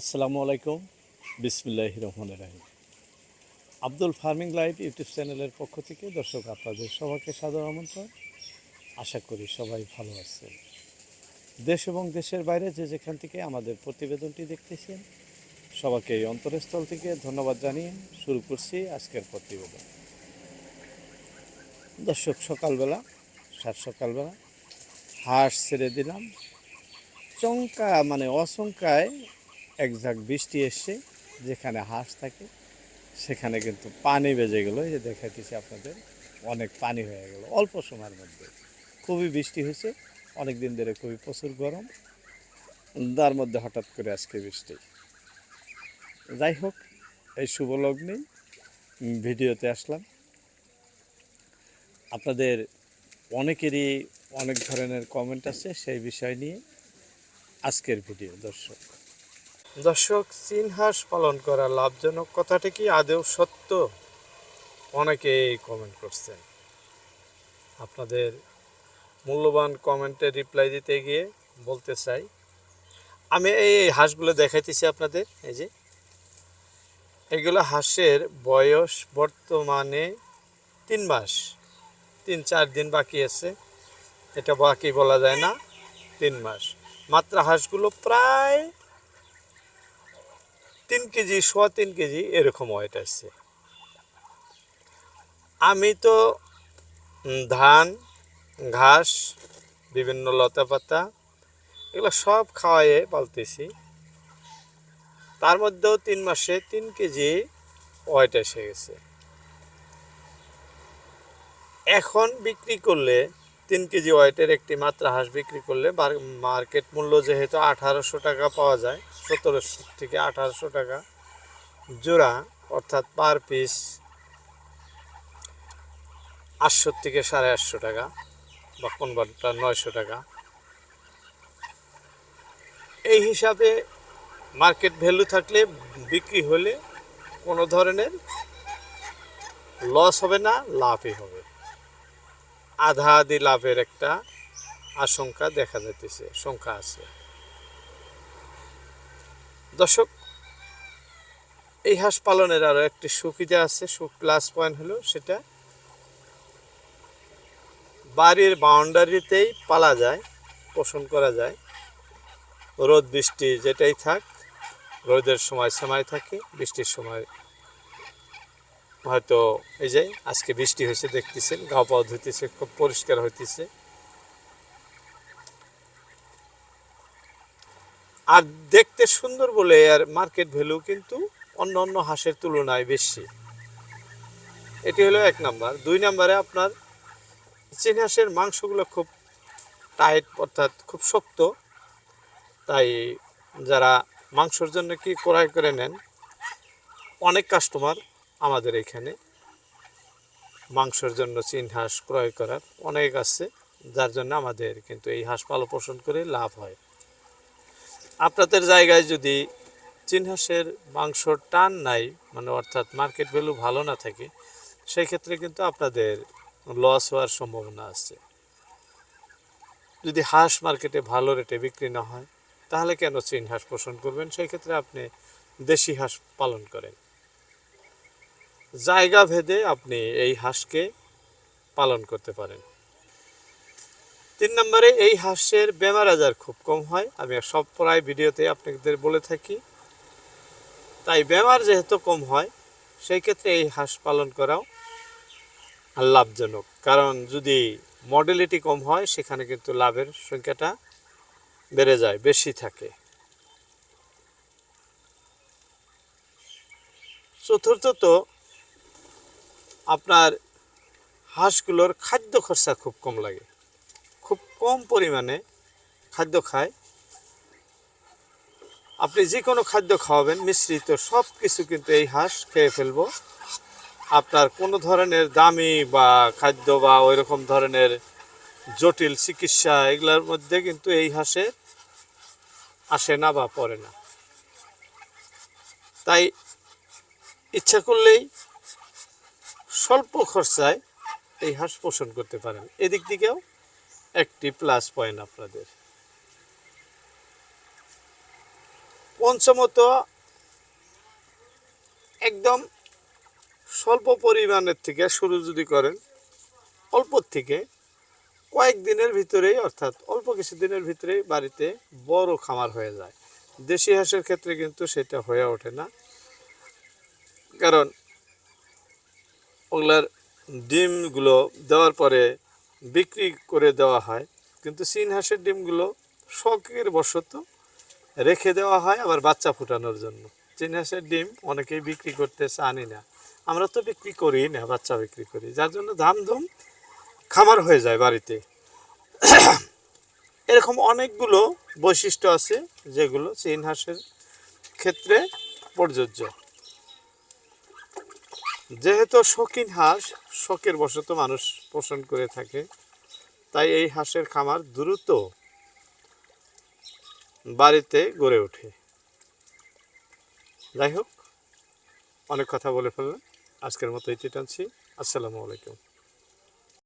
আসসালামু আলাইকুম। বিসমিল্লাহ রহমান রাহিম। আব্দুল ফার্মিং লাইভ ইউটিউব চ্যানেলের পক্ষ থেকে দর্শক আপনাদের সবাইকে সাদর আমন্ত্রণ। আশা করি সবাই ভালো আছেন। দেশ এবং দেশের বাইরে যে যেখান থেকে আমাদের প্রতিবেদনটি দেখতেছেন, সবাইকে এই অন্তরস্থল থেকে ধন্যবাদ জানিয়ে শুরু করছি আজকের প্রতিবেদন। দর্শক, সকালবেলা সাত সকালবেলা, হাঁস ছেড়ে দিলাম। চমকা মানে অচমকায় এক ঝাঁক বৃষ্টি এসছে, যেখানে হাঁস থাকে, সেখানে কিন্তু পানি বেজে গেলো। এই যে দেখাইতেছি আপনাদের, অনেক পানি হয়ে গেল অল্প সময়ের মধ্যে। খুবই বৃষ্টি হয়েছে অনেক দিন ধরে খুবই প্রচুর গরম। তার মধ্যে হঠাৎ করে আজকে বৃষ্টি। যাই হোক, এই শুভ লগ্নেই ভিডিওতে আসলাম। আপনাদের অনেকেরই অনেক ধরনের কমেন্ট আছে সেই বিষয় নিয়ে আজকের ভিডিও, দর্শক। দর্শক চীন হাঁস পালন করা লাভজনক কথাটি কি আদৌ সত্য? অনেকেই কমেন্ট করছেন। আপনাদের মূল্যবান কমেন্টে রিপ্লাই দিতে গিয়ে বলতে চাই, আমি এই হাঁসগুলো দেখাইতেছি আপনাদের, এই যে। এগুলো হাঁসের বয়স বর্তমানে তিন মাস, তিন চার দিন বাকি আছে। এটা বাকি বলা যায় না, তিন মাস। মাত্রা হাঁসগুলো প্রায় তিন কেজি, সোয়া তিন কেজি এরকম ওয়েট আসছে আমি তো ধান, ঘাস, বিভিন্ন লতা পাতা এগুলো সব খাওয়াইয়ে পালতেছি। তার মধ্যেও তিন মাসে তিন কেজি ওয়েট এসে গেছে। এখন বিক্রি করলে তিন কেজি ওয়েটের একটি মাত্রা হাঁস বিক্রি করলে মার্কেট মূল্য যেহেতু আঠারোশো টাকা পাওয়া যায় সতেরোশো থেকে আঠারোশো টাকা জোড়া, অর্থাৎ পার পিস আটশো থেকে সাড়ে আটশো টাকা বা কোনবারটা নয়শো টাকা। এই হিসাবে মার্কেট ভ্যালু থাকলে বিক্রি হলে কোনো ধরনের লস হবে না, লাভই হবে। আধা আধি লাভের একটা আশঙ্কা দেখা যাইতেছে সংখ্যা আছে। দর্শক, এই হাঁস পালনের আরও একটি সুবিধা আছে। সু প্লাস পয়েন্ট হলো সেটা, বাড়ির বাউন্ডারিতেই পালা যায়, পোষণ করা যায়। রোদ, বৃষ্টি যেটাই থাক, রোদের সময় সময় থাকে, বৃষ্টির সময় হয়তো এই যে আজকে বৃষ্টি হয়েছে, দেখতেছেন গা পাওয়া ধুতেছে খুব পরিষ্কার হইতেছে। আর দেখতে সুন্দর বলে আর মার্কেট ভ্যালু কিন্তু অন্য অন্য হাঁসের তুলনায় বেশি। এটি হলো এক নাম্বার। দুই নাম্বারে আপনার চীন হাঁসের মাংসগুলো খুব টাইট অর্থাৎ খুব শক্ত। তাই যারা মাংসর জন্য কি ক্রয় করে নেন, অনেক কাস্টমার আমাদের এখানে মাংসের জন্য চীন হাঁস ক্রয় করার অনেক আছে, যার জন্য আমাদের কিন্তু এই হাঁস পালন পোষণ করে লাভ হয়। আপনাদের জায়গায় যদি চীন হাঁসের মাংসর টান নাই মানে অর্থাৎ মার্কেট ভ্যালু ভালো না থাকে সেই ক্ষেত্রে কিন্তু আপনাদের লস হওয়ার সম্ভাবনা আছে। যদি হাঁস মার্কেটে ভালো রেটে বিক্রি না হয়, তাহলে কেন চীন হাঁস পোষণ করবেন? সেই ক্ষেত্রে আপনি দেশি হাঁস পালন করেন। জায়গা ভেদে আপনি এই হাঁসকে পালন করতে পারেন। তিন নম্বরে, এই হাঁসের বেমার আজার খুব কম হয়। আমি সব প্রায় ভিডিওতে আপনাদের বলে থাকি। তাই বেমার যেহেতু কম হয়, সেই ক্ষেত্রে এই হাঁস পালন করাও লাভজনক। কারণ যদি মডেলিটি কম হয়, সেখানে কিন্তু লাভের সংখ্যাটা বেড়ে যায়, বেশি থাকে। চতুর্থত, আপনার হাঁসগুলোর খাদ্য খরচা খুব কম লাগে। খুব কম পরিমাণে খাদ্য খায়। আপনি যে কোনো খাদ্য খাওয়াবেন, মিশ্রিত সব কিছু কিন্তু এই হাঁস খেয়ে ফেলব। আপনার কোনো ধরনের দামি বা খাদ্য বা ওই রকম ধরনের জটিল চিকিৎসা এগুলোর মধ্যে কিন্তু এই হাঁসে আসে না বা পড়ে না। তাই ইচ্ছা করলেই স্বল্প খরচায় এই হাঁস পোষণ করতে পারেন। এদিক দিকেও একটি প্লাস পয়েন্ট আপনাদের। পঞ্চমত, একদম স্বল্প পরিমাণের থেকে শুরু যদি করেন অল্প থেকে কয়েক দিনের ভিতরেই, অর্থাৎ অল্প কিছু দিনের ভিতরেই বাড়িতে বড় খামার হয়ে যায়। দেশি হাঁসের ক্ষেত্রে কিন্তু সেটা হয়ে ওঠে না। কারণ ওগুলার ডিমগুলো দেওয়ার পরে বিক্রি করে দেওয়া হয়। কিন্তু চীন হাঁসের ডিমগুলো শখের বশত রেখে দেওয়া হয় আবার বাচ্চা ফুটানোর জন্য। চীন হাঁসের ডিম অনেকেই বিক্রি করতে চানি না। আমরা তো বিক্রি করি না, বাচ্চা বিক্রি করি। যার জন্য ধামধুম খামার হয়ে যায় বাড়িতে। এরকম অনেকগুলো বৈশিষ্ট্য আছে যেগুলো চীন হাঁসের ক্ষেত্রে প্রযোজ্য। যেহেতু শৌখিন হাঁস, শখের বশত মানুষ পোষণ করে থাকে, তাই এই হাঁসের খামার দ্রুত বাড়িতে গড়ে ওঠে। যাই হোক, অনেক কথা বলে ফেললাম। আজকের মতো এটি টানছি আসসালামু আলাইকুম।